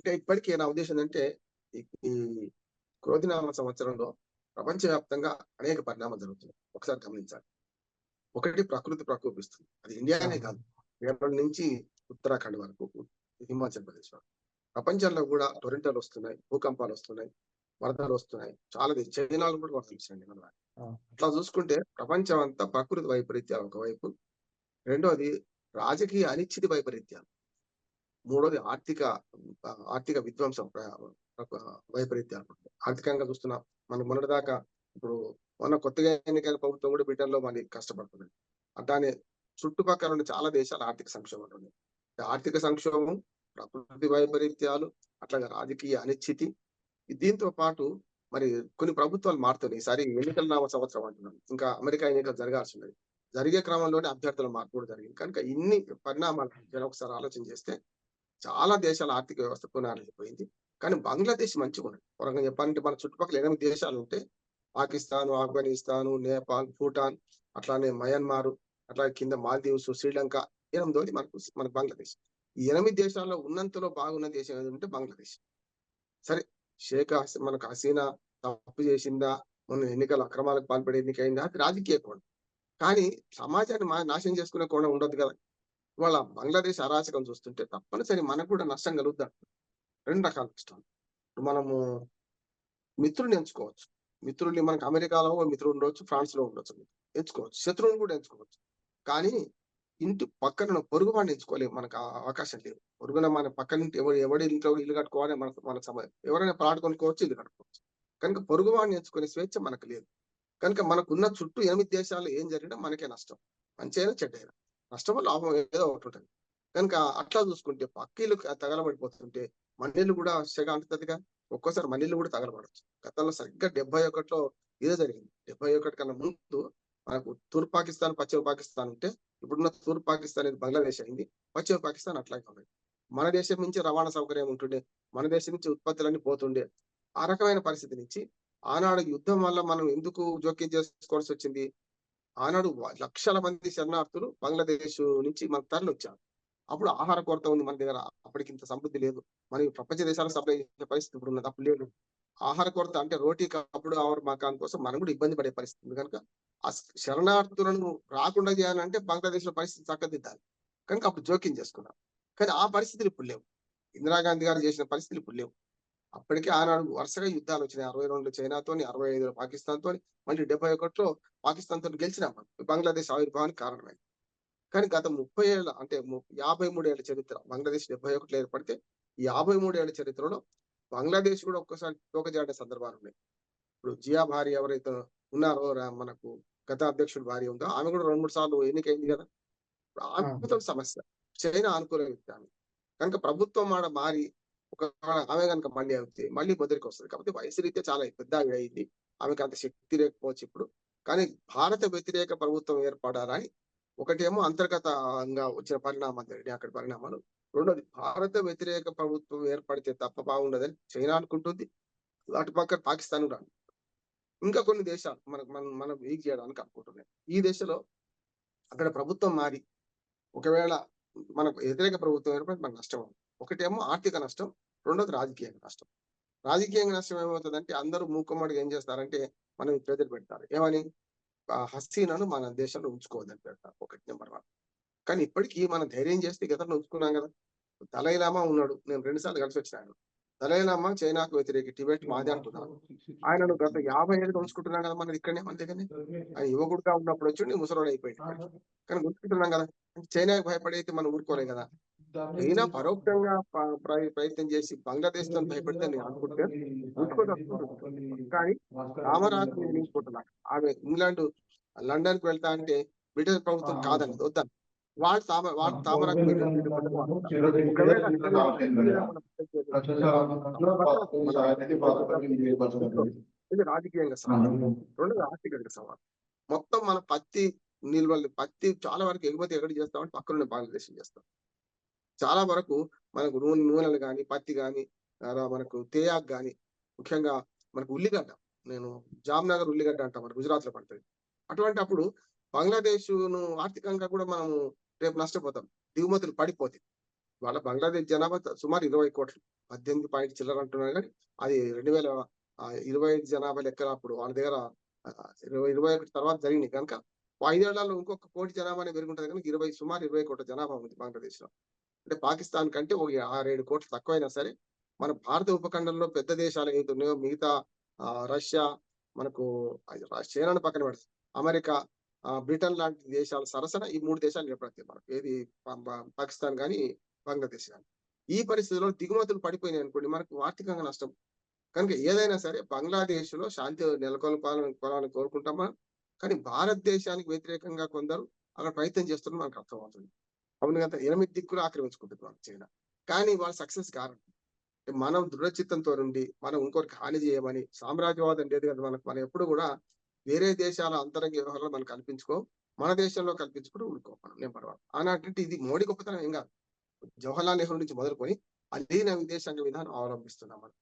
అంటే ఇప్పటికీ నా ఉద్దేశం ఏంటంటే ఈ క్రోధినామ సంవత్సరంలో ప్రపంచవ్యాప్తంగా అనేక పరిణామాలు జరుగుతున్నాయి. ఒకసారి గమనించాలి. ఒకటి ప్రకృతి ప్రకోపిస్తుంది. అది ఇండియానే కాదు. కేరళ నుంచి ఉత్తరాఖండ్ వరకు హిమాచల్ ప్రదేశ్ వరకు. ప్రపంచంలో కూడా టొరెంటోలు వస్తున్నాయి భూకంపాలు వస్తున్నాయి వరదలు వస్తున్నాయి. చాలా చైనాలో కూడా వరదలు మన. అట్లా చూసుకుంటే ప్రపంచం అంతా ప్రకృతి వైపరీత్యాలు ఒకవైపు. రెండోది రాజకీయ అనిశ్చితి వైపరీత్యాలు. మూడోది ఆర్థిక ఆర్థిక విధ్వంసం వైపరీత్యాలు. ఆర్థికంగా చూస్తున్నాం మనం మొన్నటిదాకా ఇప్పుడు మొన్న కొత్తగా ఎన్నికైన ప్రభుత్వం కూడా బ్రిటన్లో మళ్ళీ కష్టపడుతుంది. అట్లానే చుట్టుపక్కల ఉన్న చాలా దేశాలు ఆర్థిక సంక్షోభం ఉన్నాయి ఆర్థిక సంక్షోభం ప్రకృతి వైపరీత్యాలు అట్లాగే రాజకీయ అనిశ్చితి దీంతో పాటు మరి కొన్ని ప్రభుత్వాలు మారుతున్నాయి. ఈసారి ఎన్నికల నామ సంవత్సరం అంటున్నాను ఇంకా అమెరికా ఎన్నికలు జరగాల్సి ఉన్నది. జరిగే క్రమంలోనే అభ్యర్థుల మార్పు కూడా జరిగింది. కనుక ఇన్ని పరిణామాలు జనం ఒకసారి ఆలోచన చేస్తే చాలా దేశాల ఆర్థిక వ్యవస్థ పునారైపోయింది కానీ బంగ్లాదేశ్ మంచిగా ఉన్నది. పరంగా చెప్పాలంటే మన చుట్టుపక్కల ఎనిమిది దేశాలు ఉంటే పాకిస్తాన్ ఆఫ్ఘనిస్తాన్ నేపాల్ భూటాన్ అట్లానే మయన్మార్ అట్లా కింద మాల్దీవ్స్ శ్రీలంక ఎనిమిదోది మనకు మన బంగ్లాదేశ్. ఈ ఎనిమిది దేశాల్లో ఉన్నంతలో బాగున్న దేశం ఏదంటే బంగ్లాదేశ్. సరే షేక్ మనకు హసీనా తప్పు చేసిందా? మొన్న ఎన్నికల అక్రమాలకు పాల్పడే ఎన్నికైందా? అది రాజకీయ కోణం. కానీ సమాజాన్ని మా నాశనం చేసుకునే కోణం ఉండదు కదా. ఇవాళ బంగ్లాదేశ్ అరాచకం చూస్తుంటే తప్పనిసరి మనకు కూడా నష్టం కలుగుద్దాం? రెండు రకాల నష్టాలు. మనము మిత్రుల్ని ఎంచుకోవచ్చు. మిత్రుల్ని మనకు అమెరికాలో మిత్రుడు ఉండొచ్చు ఫ్రాన్స్లో ఉండొచ్చు ఎంచుకోవచ్చు. శత్రువుని కూడా ఎంచుకోవచ్చు. కానీ ఇంటి పక్కన పొరుగు వాడిని ఎంచుకోలేము. మనకు ఆ అవకాశం లేదు. పొరుగున మన పక్కన ఇంటి ఎవరు ఎవడి ఇంట్లో ఇల్లు కట్టుకోవాలి మనకు మన సమయం. ఎవరైనా ప్లాట్ కొనుక్కోవచ్చు ఇల్లు కట్టుకోవచ్చు. కనుక పొరుగు వాడిని ఎంచుకునే స్వేచ్ఛ మనకు లేదు. కనుక మనకున్న చుట్టూ ఎనిమిది దేశాల్లో ఏం జరిగినా మనకే నష్టం. మంచైనా చెడ్డైనా. నష్టమో లాభం ఏదో ఒకటి ఉంటుంది. కనుక అట్లా చూసుకుంటే పక్కీలు తగలబడిపోతుంటే మన్నీళ్ళు కూడా సెగ అంటుతుందిగా. ఒక్కోసారి మన్నీళ్ళు కూడా తగలబడచ్చు. గతంలో సరిగ్గా డెబ్బై ఒకటిలో ఇదే జరిగింది. డెబ్బై ఒకటి కన్నా ముందు మనకు తూర్పు పాకిస్తాన్ పశ్చిమ పాకిస్తాన్ ఉంటే ఇప్పుడున్న తూర్పు పాకిస్తాన్ అనేది బంగ్లాదేశ్ అయింది. పశ్చిమ పాకిస్తాన్ అట్లాగే ఉంది మన దేశం నుంచి రవాణా సౌకర్యం ఉంటుండే మన దేశం నుంచి ఉత్పత్తులన్నీ పోతుండే. ఆ రకమైన పరిస్థితి నుంచి ఆనాడు యుద్ధం వల్ల మనం ఎందుకు జోక్యం చేసుకోవాల్సి వచ్చింది? ఆనాడు లక్షల మంది శరణార్థులు బంగ్లాదేశ్ నుంచి మన తరలి వచ్చారు అప్పుడు ఆహార కొరత ఉంది మన దగ్గర. అప్పటికి ఇంత సమృద్ధి లేదు. మరి ప్రపంచ దేశాలకు సప్లై చేసే పరిస్థితి ఇప్పుడు ఉన్నది. అప్పుడు లేదు. ఆహార కొరత అంటే రోటీ కప్పుడు ఆహార మకాన్ కోసం మనం కూడా ఇబ్బంది పడే పరిస్థితి ఉంది. కనుక ఆ శరణార్థులను రాకుండా చేయాలంటే బంగ్లాదేశ్లో పరిస్థితి చక్కదిద్దాలి. కనుక అప్పుడు జోక్యం చేసుకున్నాం. కానీ ఆ పరిస్థితులు ఇప్పుడు లేవు. ఇందిరాగాంధీ గారు చేసిన పరిస్థితులు ఇప్పుడు లేవు. అప్పటికే ఆనాడు వరుసగా యుద్ధాలు వచ్చినాయి. అరవై రెండు చైనాతోని అరవై ఐదులో పాకిస్తాన్ తోని మళ్ళీ డెబ్బై ఒకటిలో పాకిస్తాన్ తోని గెలిచినాం మనం. బంగ్లాదేశ్ ఆవిర్భావానికి కారణమైంది కానీ గత ముప్పై ఏళ్ళ అంటే యాభై మూడు ఏళ్ళ చరిత్ర బంగ్లాదేశ్ డెబ్బై ఒకటిలో ఏర్పడితే ఈ యాభై మూడు ఏళ్ళ చరిత్రలో బంగ్లాదేశ్ కూడా ఒక్కసారి తోకజాడే సందర్భాలు ఉన్నాయి. ఇప్పుడు జియా భార్య ఎవరైతే ఉన్నారో మనకు గత అధ్యక్షుడు భార్య ఉందో ఆమె కూడా రెండు మూడు సార్లు ఎన్నికైంది కదా. ఆమెతో సమస్య. చైనా అనుకూల వ్యక్తి ఆమె. కనుక ప్రభుత్వం ఆడ మారి ఒక ఆమె కనుక మళ్ళీ అవుతే మళ్ళీ మొదటికి వస్తుంది. కాబట్టి వయసు రీత్యా చాలా పెద్ద ఆవిడ అయింది. ఆమెకు అంత శక్తి లేకపోవచ్చు ఇప్పుడు. కానీ భారత వ్యతిరేక ప్రభుత్వం ఏర్పడాలని ఒకటేమో అంతర్గతంగా వచ్చిన పరిణామం జరిగినాయి అక్కడ పరిణామాలు. రెండోది భారత వ్యతిరేక ప్రభుత్వం ఏర్పడితే తప్ప బాగుండదని చైనా అనుకుంటుంది. అటు పక్క పాకిస్తాన్ కూడా ఇంకా కొన్ని దేశాలు మనకు మనం మనం వీక్ చేయడానికి అనుకుంటున్నాయి. ఈ దేశంలో అక్కడ ప్రభుత్వం మారి ఒకవేళ మనకు వ్యతిరేక ప్రభుత్వం ఏర్పడి మనకు నష్టం అవుతుంది. ఒకటేమో ఆర్థిక నష్టం రెండోది రాజకీయ నష్టం. రాజకీయంగా నష్టం ఏమవుతుందంటే అందరూ మూకమ్మడిగా ఏం చేస్తారంటే మనం ప్రజలు పెడతారు. ఏమని? ఆ హస్తీనను మన దేశంలో ఉంచుకోవద్దని పెడతారు. ఒకటి నెంబర్ వన్. కానీ ఇప్పటికీ మనం ధైర్యం చేస్తే గతంలో ఉంచుకున్నాం కదా. దలైలామా ఉన్నాడు. నేను రెండు సార్లు కలిసి వచ్చినాను దలైలామా చైనాకు వ్యతిరేక టిబెట్ మాది అంటున్నాను ఆయనను గత యాభై ఏళ్ళు ఉంచుకుంటున్నాం కదా మన ఇక్కడనే మన దగ్గరనే. ఆయన యువకుడుగా ఉన్నప్పుడు వచ్చి నేను ముసలోడు అయిపోయింది కానీ ఉంచుకుంటున్నాం కదా. చైనాకు భయపడైతే మనం ఊరుకోలేం కదా. చైనా పరోక్షంగా ప్రయత్నం చేసి బంగ్లాదేశ్తో భయపడితే నేను అనుకుంటే ఉంచుకోదలుచుకుంటున్నాను. కానీ రామరాజు నేను ఆమె ఇంగ్లాండ్ లండన్కు వెళ్తా అంటే బ్రిటిష్ ప్రభుత్వం కాదని వద్దాను వాళ్ళు తామ నిజంగా ఇది రాజకీయంగా సవాల్ రెండోది ఆర్థికంగా సవాల్ మొత్తం మన పత్తి నిల్వలు పత్తి చాలా వరకు ఎగుమతి ఎక్కడ చేస్తామంటే పక్కన బంగ్లాదేశ్ చేస్తాం. చాలా వరకు మనకు నూనె నూనెలు కానీ పత్తి కానీ మనకు తేయాకు కానీ ముఖ్యంగా మనకు ఉల్లిగడ్డ. నేను జామ్నగర్ ఉల్లిగడ్డ అంటాం మన గుజరాత్లో పడుతుంది. అటువంటి అప్పుడు బంగ్లాదేశ్ను ఆర్థికంగా కూడా మనము రేపు నష్టపోతాం. దిగుమతులు పడిపోతాయి. వాళ్ళ బంగ్లాదేశ్ జనాభా సుమారు ఇరవై కోట్లు. పద్దెనిమిది పాయింట్ చిల్లర అంటున్నారు కానీ అది రెండు వేల ఇరవై ఐదు జనాభా లెక్కల అప్పుడు వాళ్ళ దగ్గర ఇరవై ఇరవై ఒకటి తర్వాత జరిగినాయి కనుక ఐదేళ్ళలో ఇంకొక కోటి జనాభానే పెరుగుంటది కనుక ఇరవై సుమారు ఇరవై కోట్ల జనాభా ఉంది బంగ్లాదేశ్లో అంటే పాకిస్తాన్ కంటే ఒక ఆరేడు కోట్లు తక్కువైనా సరే మన భారత ఉపఖండంలో పెద్ద దేశాలు ఏదైతే ఉన్నాయో మిగతా రష్యా మనకు చైనాను పక్కన పెడతాం అమెరికా బ్రిటన్ లాంటి దేశాల సరసన ఈ మూడు దేశాలు నిలబడతాయి మనకు. ఏది పాకిస్తాన్ కానీ బంగ్లాదేశ్ కానీ ఈ పరిస్థితిలో దిగుమతులు పడిపోయినాయి అనుకోండి మనకు ఆర్థికంగా నష్టం. కనుక ఏదైనా సరే బంగ్లాదేశ్లో శాంతి నెలకొల్పాలని కోరాలని మనం కానీ భారతదేశానికి వ్యతిరేకంగా కొందరు అక్కడ ప్రయత్నం చేస్తున్నారు మనకు అర్థమవుతుంది. అవును కదా ఎనిమిది దిక్కులు ఆక్రమించుకుంటుంది వాళ్ళు చైనా. కానీ వాళ్ళు సక్సెస్ కారు మనం దృఢచిత్తంతో నుండి మనం ఇంకొకరికి హాని చేయమని సామ్రాజ్యవాదం లేదు కదా మనకు. మనం ఎప్పుడు కూడా వేరే దేశాల అంతరంగ వ్యవహారాలు మనం కల్పించుకో మన దేశంలో కల్పించుకుంటూ ఊరుకో మనం నేను పర్వాలి అలాంటి ఇది మోడీ గొప్పతనం ఏం కాదు. జవహర్లాల్ నెహ్రూ నుంచి మొదలుకొని అలీన విదేశాంగ విధానం అవలంబిస్తున్నాం మనం.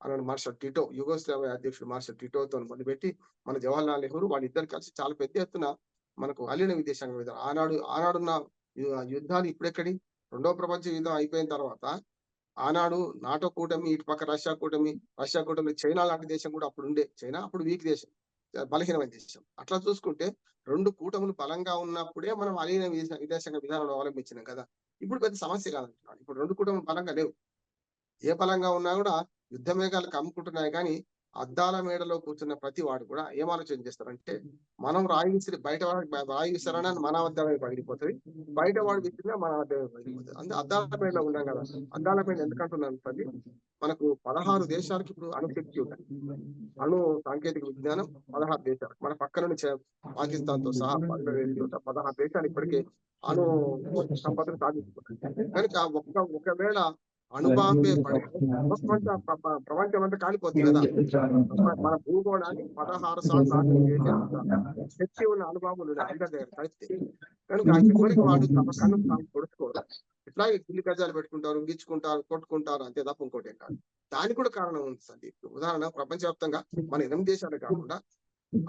అలాంటి మార్షల్ టిటో యుగోస్లావియా అధ్యక్షుడు మార్షల్ టిటోతో మొదలుపెట్టి మన జవహర్లాల్ నెహ్రూ వాళ్ళిద్దరు కలిసి చాలా పెద్ద ఎత్తున మనకు అలీన విదేశాంగ విధానం. ఆనాడు ఆనాడున్న యుద్ధాలు ఇప్పుడెక్కడి? రెండో ప్రపంచ యుద్ధం అయిపోయిన తర్వాత ఆనాడు నాటో కూటమి ఇటు పక్క రష్యా కూటమి రష్యా కూటమి చైనా లాంటి దేశం కూడా అప్పుడు ఉండే. చైనా అప్పుడు వీక్ దేశం బలహీనమైన దేశం. అట్లా చూసుకుంటే రెండు కూటములు బలంగా ఉన్నప్పుడే మనం అలీన విదేశాంగ విధానం అవలంబించినాం కదా. ఇప్పుడు పెద్ద సమస్య కాదంటున్నాడు ఇప్పుడు రెండు కూటములు బలంగా లేవు. ఏ బలంగా ఉన్నా కూడా యుద్ధ మేఘాలు కమ్ముకుంటున్నాయి కానీ అద్దాల మేడలో కూర్చున్న ప్రతి వాడు కూడా ఏం ఆలోచన చేస్తారంటే మనం రాయి విసిరి బయట వాడికి బ- రాయి మన అద్దమే పగిలిపోతుంది బయట వాడు విసిరినా మన అద్దమే పగిలిపోతుంది అందుకే అద్దాల మేడలో ఉన్నాం కదా. అద్దాల మేడ ఎందుకంటున్నాను తల్లి మనకు పదహారు దేశాలకు ఇప్పుడు అణుశక్తి ఉన్నాయి అణు సాంకేతిక విజ్ఞానం పదహారు దేశాలు. మన పక్కన పాకిస్తాన్తో సహా పదహారు దేశాలు ఇప్పటికే అణు సంపదను సాధించుకుంటాయి కనుక ఒక్క ఒకవేళ పడి ప్రపంచ ప్ర- ప్రపంచం అంతా కాలిపోతుంది కదా. మన- భూగోళాన్ని పదహారు సార్లు నాశనం చేసే శక్తి ఉన్న ఉన్నాయి అందరి దగ్గర కలిస్తే కనుక చివరికి వాడు తమ కన్ను తాను ఇట్లాగే గిల్లి గజాలు పెట్టుకుంటారు గిచ్చుకుంటారు కొట్టుకుంటారు అంతే తప్ప ఇంకోటి కాదు. దానికి కూడా కారణం ఉంది సందీప్. ఉదాహరణ ప్రపంచవ్యాప్తంగా మన ఎనిమిది దేశాలు కాకుండా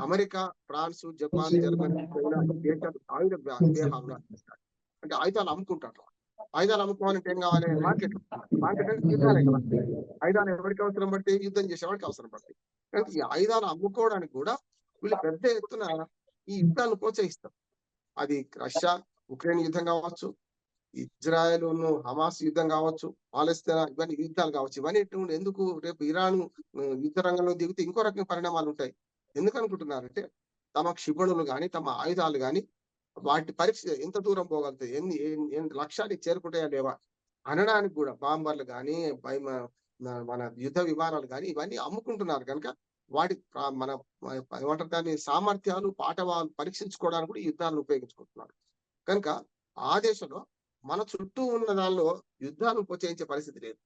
America France Japan Germany China దేశాలు ఆయుధ నడిపిస్తాయి. అంటే ఆయుధాలు అమ్ముకుంటారు. ఆయుధాలు అమ్ముకోవాలంటే ఏం కావాలి? మార్కెట్ మార్కెట్ అంటే యుద్ధాలే కదా. ఆయుధాలు ఎవరికి అవసరం పడితే యుద్ధం చేసేవాడికి అవసరం పడతాయి కనుక ఈ ఆయుధాలు అమ్ముకోవడానికి కూడా వీళ్ళు పెద్ద ఎత్తున ఈ యుద్ధాలను ప్రోత్సహిస్తారు. అది రష్యా ఉక్రెయిన్ యుద్ధం కావచ్చు ఇజ్రాయెల్ హమాస్ యుద్ధం కావచ్చు పాలస్తీనా ఇవన్నీ యుద్ధాలు కావచ్చు. ఇవన్నీ ఎందుకు? రేపు ఇరాన్ యుద్ధ రంగంలో దిగితే ఇంకో రకమైన పరిణామాలు ఉంటాయి. ఎందుకు అనుకుంటున్నారంటే తమ క్షిపణులు కానీ తమ ఆయుధాలు గాని వాటి పరీక్ష ఎంత దూరం పోగలుగుతాయి ఎన్ని ఎన్ని- లక్ష్యానికి చేరుకుంటాయా లేవా? అనడానికి కూడా బాంబర్లు కానీ మన యుద్ధ విమానాలు కానీ ఇవన్నీ అమ్ముకుంటున్నారు కనుక వాటి మన ఏమంటారు దాని సామర్థ్యాలు పాఠవాలు పరీక్షించుకోవడానికి కూడా యుద్ధాలను ఉపయోగించుకుంటున్నారు. కనుక ఆ దేశంలో మన చుట్టూ ఉన్న దానిలో యుద్ధాలు ప్రోత్సహించే పరిస్థితి లేదు.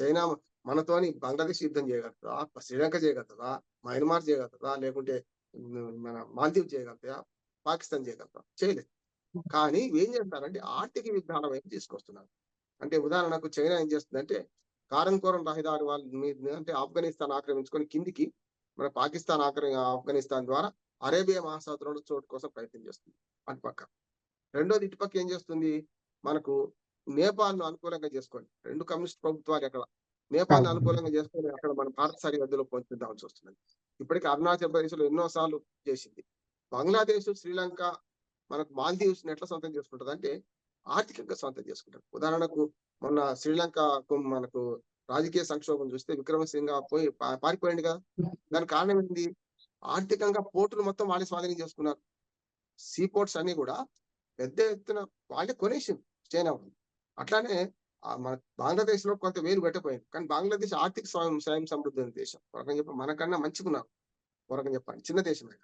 చైనా మనతోని బంగ్లాదేశ్ యుద్ధం చేయగలుగుతుందా? శ్రీలంక చేయగలుగుతుందా? మయన్మార్ చేయగలుగుతుందా? లేకుంటే మన మాల్దీవ్ చేయగలుగుతాయా? పాకిస్తాన్ చేయగలరా చేయలేదు. కానీ ఏం చేస్తారంటే ఆర్థిక యుద్ధాల వైపు తీసుకొస్తున్నారు? అంటే ఉదాహరణకు చైనా ఏం చేస్తుందంటే కారంకోరం రహదారి వాళ్ళ మీద అంటే ఆఫ్ఘనిస్తాన్ ఆక్రమించుకొని కిందికి మన పాకిస్తాన్ ఆక్రమి ఆఫ్ఘనిస్తాన్ ద్వారా అరేబియా మహాసముద్రంలో చోటు కోసం ప్రయత్నం చేస్తుంది అటుపక్క రెండోది ఇటుపక్క ఏం చేస్తుంది? మనకు నేపాల్ను అనుకూలంగా చేసుకోండి రెండు కమ్యూనిస్ట్ ప్రభుత్వాలు అక్కడ నేపాల్ను అనుకూలంగా చేసుకొని అక్కడ మన భారత సరిహద్దులో పొందుదాల్సి వస్తున్నది ఇప్పటికీ అరుణాచల్ ప్రదేశ్లో ఎన్నో సార్లు చేసింది. బంగ్లాదేశ్ శ్రీలంక మనకు మాల్దీవ్స్ ఎట్లా సొంతం చేసుకుంటుంది అంటే ఆర్థికంగా సొంతం చేసుకుంటారు. ఉదాహరణకు మొన్న శ్రీలంకకు మనకు రాజకీయ సంక్షోభం చూస్తే విక్రమసింగ పోయి పారిపోయింది కదా. దానికి కారణం ఏంటి ఆర్థికంగా పోర్టులు మొత్తం వాళ్ళే స్వాధీనం చేసుకున్నారు. సీ పోర్ట్స్ అన్ని కూడా పెద్ద ఎత్తున వాళ్ళే కొనేసింది చైనా అట్లానే మన బంగ్లాదేశ్లో కొంత వేలు పెట్టపోయింది కానీ బంగ్లాదేశ్ ఆర్థిక స్వయం స్వయం సమృద్ధి దేశం. ఒక చెప్పి మనకన్నా మంచిగున్నారు ఒక చెప్పండి చిన్న దేశమే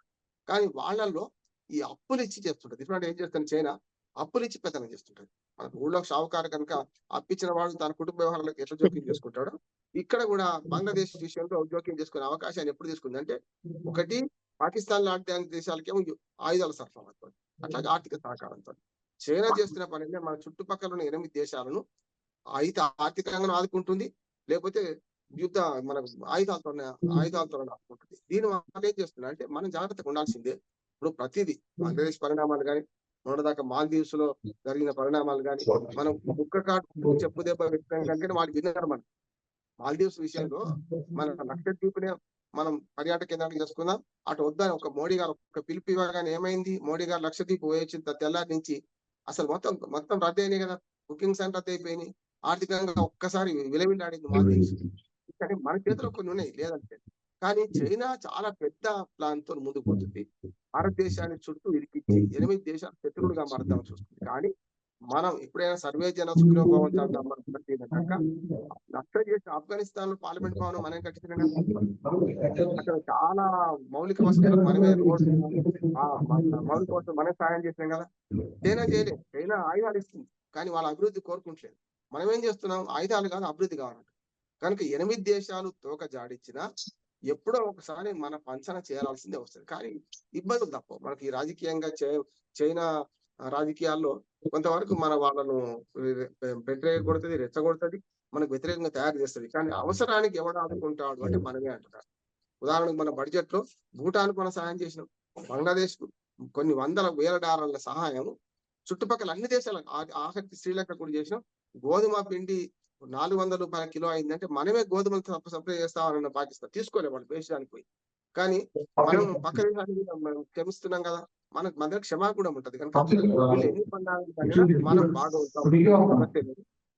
కానీ వాళ్ళల్లో ఈ అప్పులు ఇచ్చి చేస్తుంటది ఇప్పుడు ఏం చేస్తాను చైనా అప్పులు ఇచ్చి పెత్తనం చేస్తుంటది మన ఊళ్ళో షావుకారు కనుక అప్పిచ్చిన వాడు తన కుటుంబ వ్యవహారాలకు ఎట్లా జోక్యం చేసుకుంటాడో ఇక్కడ కూడా బంగ్లాదేశ్ విషయంలో జోక్యం చేసుకునే అవకాశాన్ని ఎప్పుడు తీసుకుంది? అంటే ఒకటి పాకిస్తాన్ లాంటి దేశాలకేమో ఆయుధాల సరఫరాతో అట్లాగే ఆర్థిక సహకారంతో. చైనా చేస్తున్న పని మన చుట్టుపక్కల ఉన్న ఎనిమిది దేశాలను అయితే ఆర్థికంగా ఆదుకుంటుంది. లేకపోతే యుద్ధ మన ఆయుధాలతో ఆయుధాలతో ఆదుకుంటుంది దీని వల్ల ఏం చేస్తున్నా అంటే మనం జాగ్రత్తగా ఉండాల్సిందే. ఇప్పుడు ప్రతిదీ బంగ్లాదేశ్ పరిణామాలు కానీ మొన్నదాకా మాల్దీవ్స్లో జరిగిన పరిణామాలు కానీ మనం కుక్క కాటు చెప్పు దెబ్బ వ్యక్తం కనుక వాళ్ళు విన్నారు మనం. మాల్దీవ్స్ విషయంలో మన లక్షద్వీపునే మనం పర్యాటక కేంద్రానికి చేసుకుందాం అటు వద్దని ఒక మోడీ గారు ఒక పిలుపు ఇవ్వగానే ఏమైంది? మోడీ గారు లక్షద్వీప్ పోయొచ్చిన తెల్లారి నుంచి అసలు మొత్తం మొత్తం రద్దు అయినాయి కదా. బుకింగ్స్ అని రద్దు అయిపోయినాయి ఆర్థికంగా ఒక్కసారి విలవిల్లాడింది మాల్దీవ్స్. కానీ మన చేతిలో కొన్ని ఉన్నాయి లేదంటే. కానీ చైనా చాలా పెద్ద ప్లాన్తో ముందుకు పోతుంది. భారతదేశాన్ని చుట్టూ ఇరికిచ్చి ఎనిమిది దేశాలు శత్రువులుగా మారుతాం చూస్తుంది. కానీ మనం ఎప్పుడైనా సర్వే జన సుఖభావం కనుక నష్టం చేసి ఆఫ్ఘనిస్తాన్లో పార్లమెంట్ భవనం మనం కట్టించిన అక్కడ చాలా మౌలిక వసతులు మనమే రోడ్డు మన మౌలిక వసతులు మనమే సాయం చేసినాం కదా. చైనా చేయలేదు. చైనా ఆయుధాలు ఇస్తుంది. కానీ వాళ్ళ అభివృద్ధి కోరుకుంటలేదు. మనం ఏం చేస్తున్నాం? ఆయుధాలు కాదు అభివృద్ధి కావాలంట. కనుక ఎనిమిది దేశాలు తోక జాడించినా ఎప్పుడో ఒకసారి మన పంచన చేరాల్సిందే వస్తుంది. కానీ ఇబ్బందులు తప్ప మనకి రాజకీయంగా చైనా రాజకీయాల్లో కొంతవరకు మన వాళ్ళను వ్యతిరేకకొడుతుంది రెచ్చగొడుతుంది మనకు వ్యతిరేకంగా తయారు చేస్తుంది. కానీ అవసరానికి ఎవడు ఆదుకుంటాడు అంటే మనమే అంటున్నారు ఉదాహరణకు మన బడ్జెట్లో భూటాన్ మన సహాయం చేసినాం బంగ్లాదేశ్కు కొన్ని వందల వేల డాలర్ల సహాయం చుట్టుపక్కల అన్ని దేశాలకు ఆ- ఆఖరికి శ్రీలంక కూడా చేసినాం గోధుమ పిండి నాలుగు వందల రూపాయల కిలో అయిందంటే మనమే గోధుమలు సప్- సప్లై చేస్తామన్న పాకిస్తాన్ తీసుకోలే వాళ్ళు దేశానికి పోయి కానీ మనం పక్క దేశానికి మనం క్షమిస్తున్నాం కదా మనకు మన దగ్గర క్షమాగుణం ఉంటది. కనుక వీళ్ళు ఎన్ని మనం బాగా ఉంటాం.